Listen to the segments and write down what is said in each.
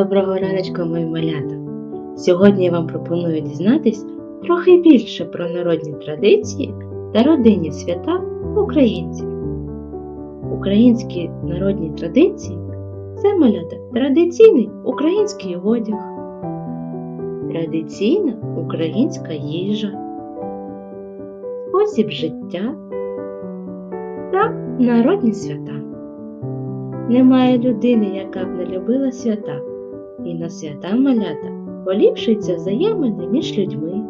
Доброго раночку, мої малята! Сьогодні я вам пропоную дізнатись трохи більше про народні традиції та родинні свята українців. Українські народні традиції це малята традиційний український одяг, традиційна українська їжа, спосіб життя та народні свята. Немає людини, яка б не любила свята, і на свята малята поліпшуються взаємини між людьми.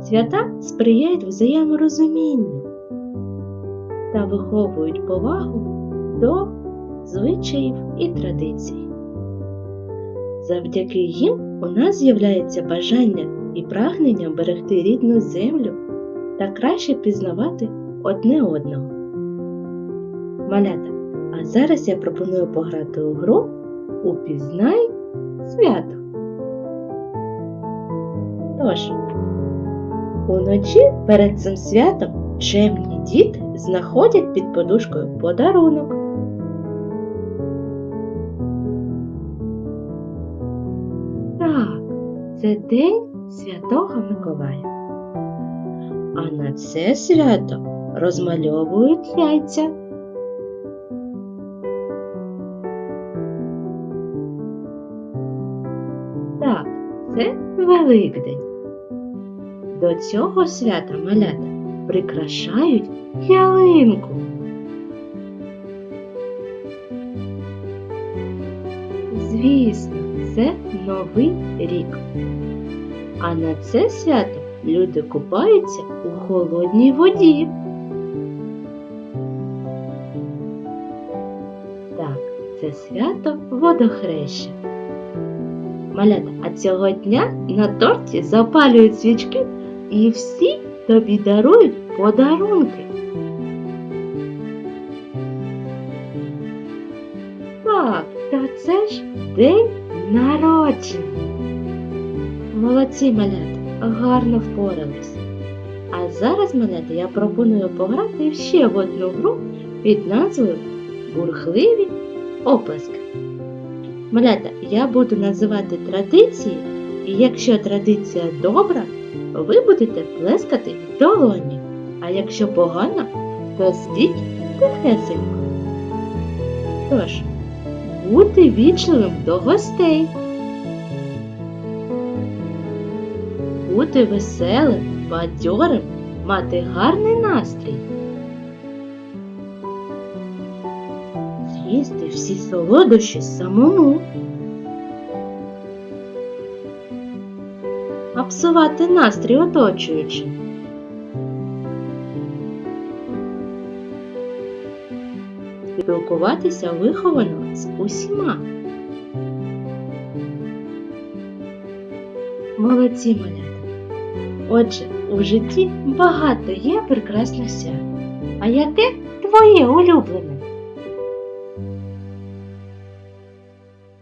Свята сприяють взаєморозумінню та виховують повагу до звичаїв і традицій. Завдяки їм у нас з'являється бажання і прагнення берегти рідну землю та краще пізнавати одне одного. Малята, а зараз я пропоную пограти у гру Упізнай свято. Тож, уночі перед цим святом чемні діти знаходять під подушкою подарунок. Так, це День Святого Миколая. А на це свято розмальовують яйця. Це Великдень. До цього свята малята прикрашають ялинку. Звісно, це Новий рік. А на це свято люди купаються у холодній воді. Так, це свято водохреща. Малята, а цього дня на торті запалюють свічки і всі тобі дарують подарунки. Так, та це ж день народження. Молодці малята, гарно впоралися. А зараз, малята, я пропоную пограти ще в одну гру під назвою Бурхливі оплески. Малята, я буду називати традиції, і якщо традиція добра, ви будете плескати в долоні, а якщо погана, то сидіть тихесенько. Тож, бути вічливим до гостей, бути веселим, бадьорим, мати гарний настрій. З'їсти всі солодощі самому. А псувати настрій оточуючим. Спілкуватися виховано з усіма. Молодці малята. Отже, у житті багато є прекрасних свят. А яке твоє улюблене?